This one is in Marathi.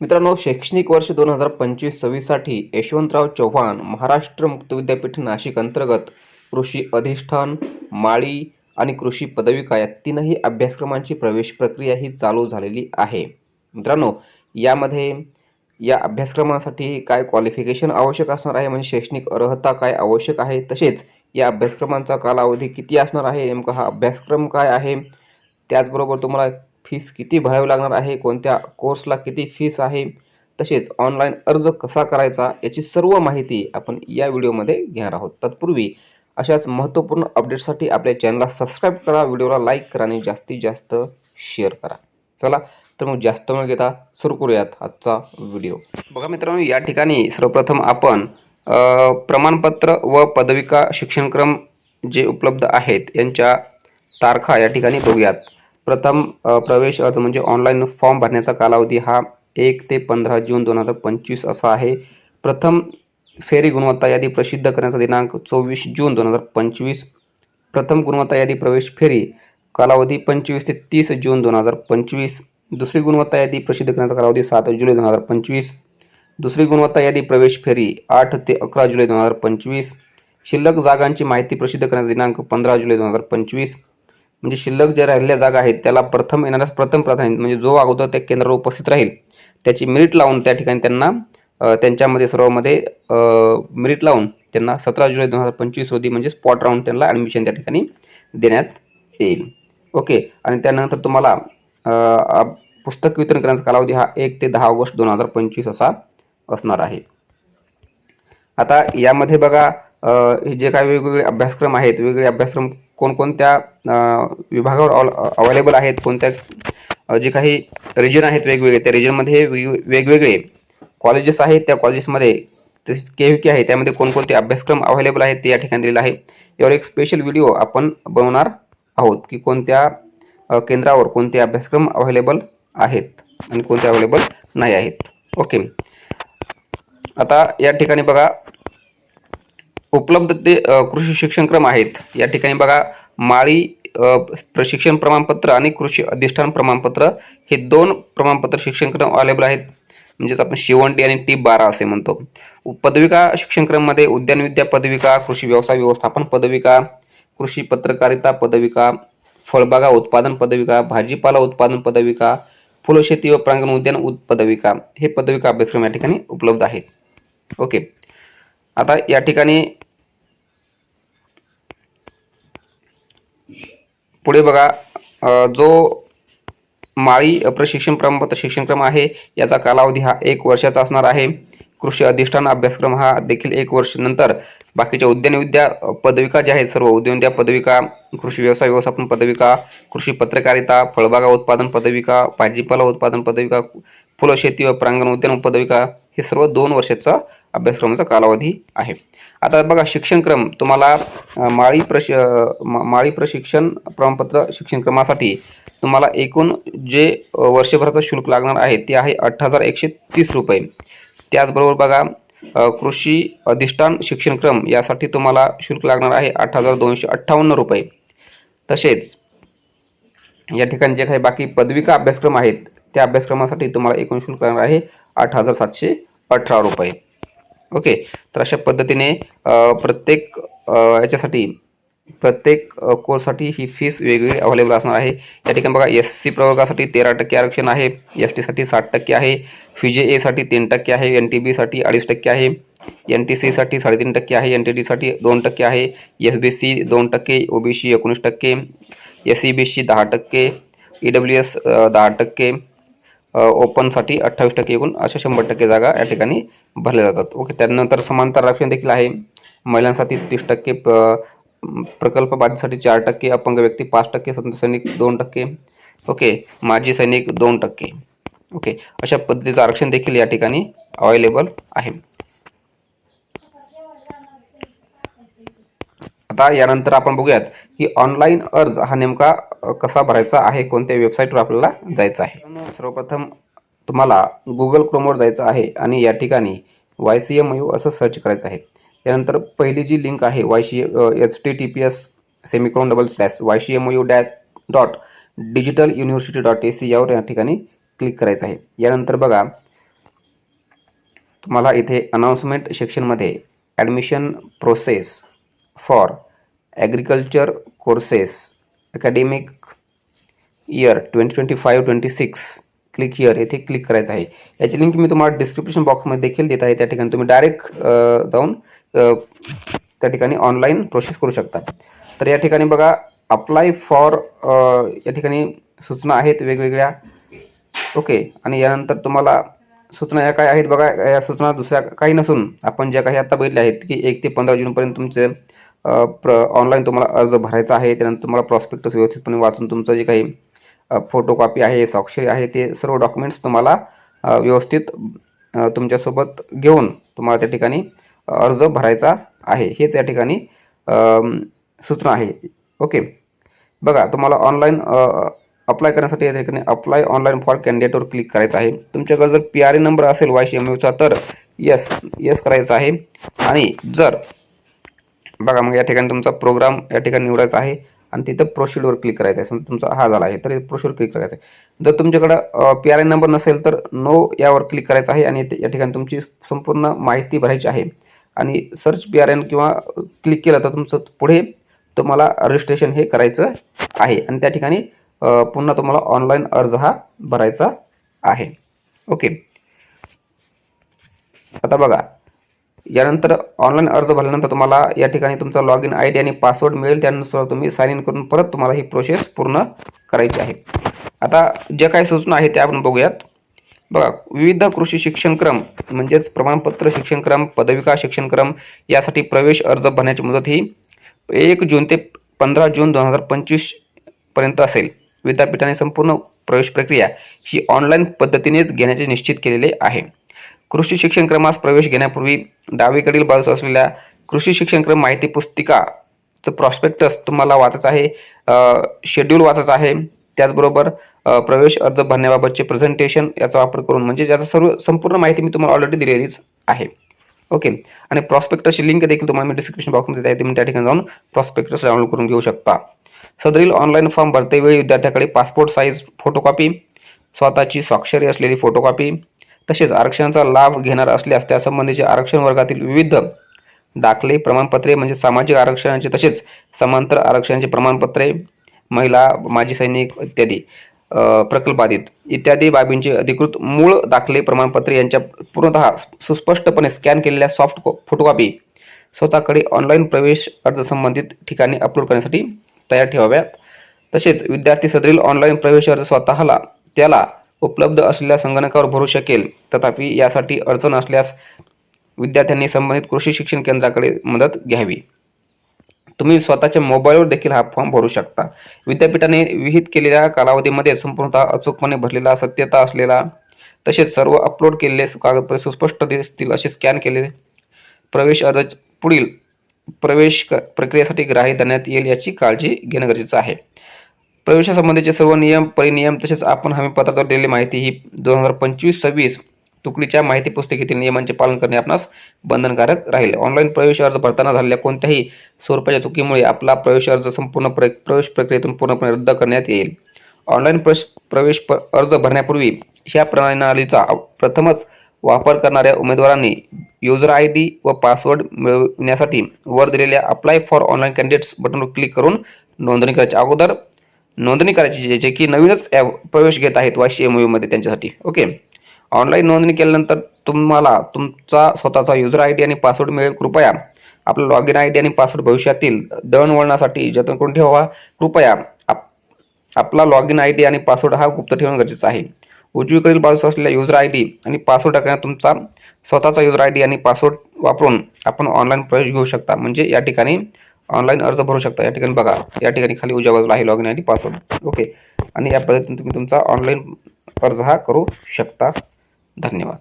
मित्रांनो शैक्षणिक वर्ष दोन हजार पंचवीस सव्वीससाठी यशवंतराव चव्हाण महाराष्ट्र मुक्त विद्यापीठ नाशिक अंतर्गत कृषी अधिष्ठान माळी आणि कृषी पदविका या तीनही अभ्यासक्रमांची प्रवेश प्रक्रिया ही चालू झालेली आहे. मित्रांनो यामध्ये या अभ्यासक्रमासाठी काय क्वालिफिकेशन आवश्यक असणार आहे? म्हणजे शैक्षणिक अर्हता काय आवश्यक आहे? तसेच या अभ्यासक्रमांचा कालावधी किती असणार आहे? नेमका हा अभ्यासक्रम काय आहे? त्याचबरोबर तुम्हाला फीस किती भरावी लागणार आहे? कोणत्या कोर्सला किती फीस आहे? तसेच ऑनलाईन अर्ज कसा करायचा? याची सर्व माहिती आपण या व्हिडिओमध्ये घेणार आहोत. तत्पूर्वी अशाच महत्त्वपूर्ण अपडेट्ससाठी आपल्या चॅनलला सबस्क्राईब करा व्हिडिओला लाईक करा आणि जास्तीत जास्त शेअर करा. चला तर मग जास्त वेळ घेता सुरू करूयात आजचा व्हिडिओ बघा मित्रांनो या ठिकाणी सर्वप्रथम आपण प्रमाणपत्र व पदविका शिक्षणक्रम जे उपलब्ध आहेत यांच्या तारखा या ठिकाणी बघूयात. प्रथम प्रवेश अर्ज म्हणजे ऑनलाईन फॉर्म भरण्याचा कालावधी हा एक ते पंधरा जून दोन हजार पंचवीस असा आहे. प्रथम फेरी गुणवत्ता यादी प्रसिद्ध करण्याचा दिनांक चोवीस जून दोन हजार पंचवीस. प्रथम गुणवत्ता यादी प्रवेश फेरी कालावधी पंचवीस ते तीस जून दोन हजार पंचवीस. दुसरी गुणवत्ता यादी प्रसिद्ध करण्याचा कालावधी सात जुलै दोन हजार पंचवीस. दुसरी गुणवत्ता यादी प्रवेश फेरी आठ ते अकरा जुलै दोन हजार पंचवीस. शिल्लक जागांची माहिती प्रसिद्ध करण्याचा दिनांक पंधरा जुलै दोन हजार पंचवीस. म्हणजे शिल्लक ज्या राहिलेल्या जागा आहेत त्याला प्रथम येणाऱ्यास प्रथम प्राधान्य म्हणजे जो अगोदर त्या केंद्रावर उपस्थित राहील त्याची मेरिट लावून त्या ठिकाणी त्यांना त्यांच्यामध्ये सर्वमध्ये मेरिट लावून त्यांना सतरा जुलै दोन हजार पंचवीस रोजी म्हणजे स्पॉट राऊंड त्यांना ॲडमिशन त्या ठिकाणी देण्यात येईल. ओके आणि त्यानंतर तुम्हाला पुस्तक वितरण करण्याचा कालावधी हा एक ते दहा ऑगस्ट दोन हजार पंचवीस असा असणार आहे. आता यामध्ये बघा हे जे काही वेगवेगळे अभ्यासक्रम आहेत वेगवेगळे अभ्यासक्रम कोणकोणत्या विभागावर विभागावर अवेलेबल आहेत कोणत्या जे काही रिजन आहेत वेगवेगळे त्या रिजनमध्ये वेगवेगळे कॉलेजेस आहेत त्या कॉलेजेसमध्ये तसेच के व्ही के आहे त्यामध्ये कोणकोणते अभ्यासक्रम अवेलेबल आहेत ते या ठिकाणी दिलेलं आहे यावर एक स्पेशल व्हिडिओ आपण बनवणार आहोत की कोणत्या केंद्रावर कोणते अभ्यासक्रम अवेलेबल आहेत आणि कोणते अवेलेबल नाही आहेत. ओके आता या ठिकाणी बघा उपलब्ध ते कृषी शिक्षणक्रम आहेत. या ठिकाणी बघा माळी प्रशिक्षण प्रमाणपत्र आणि कृषी अधिष्ठान प्रमाणपत्र हे दोन प्रमाणपत्र शिक्षणक्रम अवेलेबल आहेत. म्हणजेच आपण शिवंटी आणि टी बारा असे म्हणतो. पदविका शिक्षणक्रममध्ये उद्यानविद्या पदविका कृषी व्यवसाय व्यवस्थापन पदविका कृषी पत्रकारिता पदविका फळबागा उत्पादन पदविका भाजीपाला उत्पादन पदविका फुलशेती व प्रांगण उद्यान उत पदविका हे पदविका अभ्यासक्रम या ठिकाणी उपलब्ध आहेत. ओके. आता या ठिकाणी पुढे बघा जो माळी प्रशिक्षण प्रमाणपत्र शिक्षणक्रम आहे याचा कालावधी हा एक वर्षाचा असणार आहे. कृषी अधिष्ठान अभ्यासक्रम हा देखील एक वर्ष नंतर. बाकीच्या उद्यानविद्या पदविका ज्या आहेत सर्व उद्यानविद्या पदविका कृषी व्यवसाय व्यवस्थापन पदविका कृषी पत्रकारिता फळबागा उत्पादन पदविका भाजीपाला उत्पादन पदविका फुलशेती व प्रांगण उद्यान पदविका हे सर्व दोन वर्षाचा अभ्यासक्रमाचा कालावधी आहे. आता बघा शिक्षणक्रम तुम्हाला माळी प्रश मा- माळी प्रशिक्षण प्रमाणपत्र शिक्षणक्रमासाठी तुम्हाला एकूण जे वर्षभराचं शुल्क लागणार आहे ते आहे अठरा हजार एकशे तीस रुपये. त्याचबरोबर बघा कृषी अधिष्ठान शिक्षणक्रम यासाठी तुम्हाला शुल्क लागणार आहे आठ हजार दोनशे अठ्ठावन्न रुपये. तसेच या ठिकाणी जे काही बाकी पदविका अभ्यासक्रम आहेत त्या अभ्यासक्रमासाठी तुम्हाला एकूण शुल्क लागणार आहे आठ हजार सातशे अठरा रुपये. ओके. तर अशा पद्धतीने प्रत्येक याच्यासाठी प्रत्येक कोर्ससाठी ही फीस वेगवेगळी अवेलेबल असणार आहे. या ठिकाणी बघा एस सी प्रवर्गासाठी तेरा टक्के आरक्षण आहे एस टीसाठी साठ टक्के आहे फी जे एसाठी तीन टक्के आहे एन टी बीसाठी अडीच टक्के आहे एन टी सीसाठी साडेतीन टक्के आहे एन टी डीसाठी दोन टक्के आहे एस बी सी दोन टक्के ओ बी सी एकोणीस टक्के एस सी बी सी दहा टक्के ई डब्ल्यू एस दहा टक्के ओपनसाठी अठ्ठावीस टक्के एकूण अशा शंभर टक्के जागा या ठिकाणी भरल्या जातात. ओके त्यानंतर समांतर आरक्षण देखील आहे. महिलांसाठी तीस टक्के प्रकल्प बाधितसाठी चार टक्के अपंग व्यक्ती पाच टक्के स्वतंत्र सैनिक दोन टक्के. ओके माजी सैनिक दोन टक्के. ओके अशा पद्धतीचं आरक्षण देखील या ठिकाणी अवेलेबल आहे. आता यानंतर आपण बघूयात की ऑनलाईन अर्ज हा नेमका कसा भरायचा आहे कोणत्या वेबसाईटवर आपल्याला जायचं आहे? सर्वप्रथम तुम्हाला गुगल क्रोमवर जायचं आहे आणि या ठिकाणी वाय सी एम यू असं सर्च करायचं आहे. त्यानंतर पहिली जी लिंक आहे Y C H T T P S semicolon double slash Y C M U डॅ dot digital university dot A C यावर या ठिकाणी क्लिक करायचं आहे. यानंतर बघा तुम्हाला इथे अनाऊन्समेंट सेक्शनमध्ये admission process for agriculture courses academic year twenty twenty five twenty six click here येथे क्लिक करायचं आहे. याची लिंक मी तुम्हाला डिस्क्रिप्शन बॉक्समध्ये देखील देत आहे. त्या ठिकाणी तुम्ही डायरेक्ट जाऊन त्या ठिकाणी ऑनलाईन प्रोसेस करू शकता. तर या ठिकाणी बघा अप्लाय फॉर या ठिकाणी सूचना आहेत वेगवेगळ्या. ओके आणि यानंतर तुम्हाला सूचना या काय आहेत बघा या सूचना दुसऱ्या काही नसून आपण ज्या काही आत्ता बघितल्या आहेत की एक ते पंधरा जूनपर्यंत तुमचे प्र ऑनलाईन तुम्हाला अर्ज भरायचा आहे त्यानंतर तुम्हाला प्रॉस्पेक्टस व्यवस्थितपणे वाचून तुमचं जे काही फोटोकॉपी आहे स्वाक्षरी आहे ते सर्व डॉक्युमेंट्स तुम्हाला व्यवस्थित तुमच्यासोबत घेऊन तुम्हाला त्या ठिकाणी अर्ज भरायचा आहे. हेच या ठिकाणी सूचना आहे. ओके? बघा तुम्हाला ऑनलाईन अप्लाय करण्यासाठी या ठिकाणी अप्लाय ऑनलाईन फॉर कॅन्डिडेटवर क्लिक करायचं आहे. तुमच्याकडे जर पी आर ए नंबर असेल वाय सी एम यूचा तर यस येस करायचं आहे. आणि जर बघा मग या ठिकाणी तुमचा प्रोग्राम या ठिकाणी निवडायचा आहे आणि तिथं प्रोसिडवर क्लिक करायचं आहे. समजा तुमचा हा झाला आहे तर प्रोसिडवर क्लिक करायचं आहे. जर तुमच्याकडं पी आर आय नंबर नसेल तर नो यावर क्लिक करायचं आहे आणि ते- या ठिकाणी तुमची संपूर्ण माहिती भरायची आहे. आणि सर्च पी आर एन किंवा क्लिक केलं तर तुमचं पुढे तुम्हाला रजिस्ट्रेशन हे करायचं आहे. आणि त्या ठिकाणी पुन्हा तुम्हाला ऑनलाईन अर्ज हा भरायचा आहे. ओके आता बघा यानंतर ऑनलाईन अर्ज भरल्यानंतर तुम्हाला या ठिकाणी तुमचा लॉग इन आय डी आणि पासवर्ड मिळेल. त्यानुसार तुम्ही साईन इन करून परत तुम्हाला ही प्रोसेस पूर्ण करायची आहे. आता ज्या काही सूचना आहेत त्या आपण बघूयात. बघा विविध कृषी शिक्षणक्रम म्हणजेच प्रमाणपत्र शिक्षणक्रम पदविका शिक्षणक्रम यासाठी प्रवेश अर्ज भरण्याची मुदत ही एक जून ते पंधरा जून दोन हजार पंचवीसपर्यंत असेल. विद्यापीठाने संपूर्ण प्रवेश प्रक्रिया ही ऑनलाईन पद्धतीनेच घेण्याचे निश्चित केलेले आहे. कृषी शिक्षण क्रमास प्रवेश घेण्यापूर्वी डावीकडील बाजूस असलेल्या कृषी शिक्षणक्रम माहिती पुस्तिकाचं प्रॉस्पेक्टस तुम्हाला वाचायचं आहे. शेड्यूल वाचायचं आहे. त्याचबरोबर प्रवेश अर्ज भरण्याबाबतचे प्रेझेंटेशन याचा वापर करून म्हणजे याचा सर्व संपूर्ण माहिती मी तुम्हाला ऑलरेडी दिलेलीच आहे. ओके. आणि प्रॉस्पेक्टसची लिंक देखील तुम्हाला मी डिस्क्रिप्शन बॉक्समध्ये तुम्ही त्या ठिकाणी जाऊन प्रॉस्पेक्टस डाउनलोड करून घेऊ शकता. सदरील ऑनलाईन फॉर्म भरतेवेळी विद्यार्थ्याकडे पासपोर्ट साईज फोटोकॉपी स्वतःची स्वाक्षरी असलेली फोटोकॉपी तसेच आरक्षणाचा लाभ घेणार असल्यास त्यासंबंधीचे आरक्षण वर्गातील विविध दाखले प्रमाणपत्रे म्हणजे सामाजिक आरक्षणाचे तसेच समांतर आरक्षणाचे प्रमाणपत्रे महिला माजी सैनिक इत्यादी प्रकल्पाधित प्रकल्पादित इत्यादी बाबींचे अधिकृत मूळ दाखले प्रमाणपत्रे यांच्या पूर्णतः सुस्पष्टपणे स्कॅन केलेल्या सॉफ्ट फोटोकॉपी स्वतःकडे ऑनलाईन प्रवेश अर्ज संबंधित ठिकाणी अपलोड करण्यासाठी तयार ठेवाव्यात. तसेच विद्यार्थी सदरील ऑनलाईन प्रवेश अर्ज स्वतःला त्याला उपलब्ध असलेल्या संगणकावर भरू शकेल. तथापि यासाठी अडचण असल्यास विद्यार्थ्यांनी संबंधित कृषी शिक्षण केंद्राकडे मदत घ्यावी. तुम्ही स्वतःच्या मोबाईलवर देखील हा फॉर्म भरू शकता. विद्यापीठाने विहित केलेल्या कालावधीमध्ये संपूर्णतः अचूकपणे भरलेला सत्यता असलेला तसेच सर्व अपलोड केलेले कागदपत्रे सुस्पष्ट दिसतील असे स्कॅन केले. प्रवेश अर्ज पुढील प्रवेश क- प्रक्रियेसाठी ग्राह्य देण्यात येईल याची काळजी घेणं गरजेचं आहे. प्रवेशासंबंधीचे सर्व नियम परिनियम तसेच आपण हमीपत्राद्वारे दिलेली माहिती ही दोन हजार पंचवीस सव्वीस तुकडीच्या माहिती पुस्तिकेतील नियमांचे पालन करणे आपणास बंधनकारक राहील. ऑनलाईन प्रवेश अर्ज भरताना झालेल्या कोणत्याही स्वरूपाच्या चुकीमुळे आपला प्रवेश अर्ज संपूर्ण प्र प्रवेश प्रक्रियेतून पूर्णपणे रद्द करण्यात येईल. ऑनलाईन प्रवेश प्रवेश प अर्ज भरण्यापूर्वी ह्या प्रणालीचा प्रथमच वापर करणाऱ्या उमेदवारांनी युजर आय डी व पासवर्ड मिळविण्यासाठी वर दिलेल्या अप्लाय फॉर ऑनलाईन कॅन्डिडेट्स बटनवर क्लिक करून नोंदणी करायच्या अगोदर नोंदणी करायची जे जे की नवीनच ॲप प्रवेश घेत आहेत वाशी एम यूमध्ये त्यांच्यासाठी. ओके ऑनलाईन नोंदणी केल्यानंतर तुम्हाला तुमचा स्वतःचा युजर आय डी आणि पासवर्ड मिळेल. कृपया आपला लॉग इन आय डी आणि पासवर्ड भविष्यातील दळणवळणासाठी जतन करून ठेवा. कृपया आप आपला लॉग इन आय डी आणि पासवर्ड हा गुप्त ठेवणं गरजेचं आहे. उजवीकडील बाजूस असलेल्या युजर आय डी आणि पासवर्ड टाकण्यात तुमचा स्वतःचा युजर आय डी आणि पासवर्ड वापरून आपण ऑनलाईन प्रवेश घेऊ शकता. म्हणजे या ठिकाणी ऑनलाईन अर्ज भरू शकता. या ठिकाणी बघा या ठिकाणी खाली उजव्या बाजूला आहे log in I D password okay आणि या पद्धतीने तुम्ही तुमचा ऑनलाईन अर्ज हा करू शकता. धन्यवाद.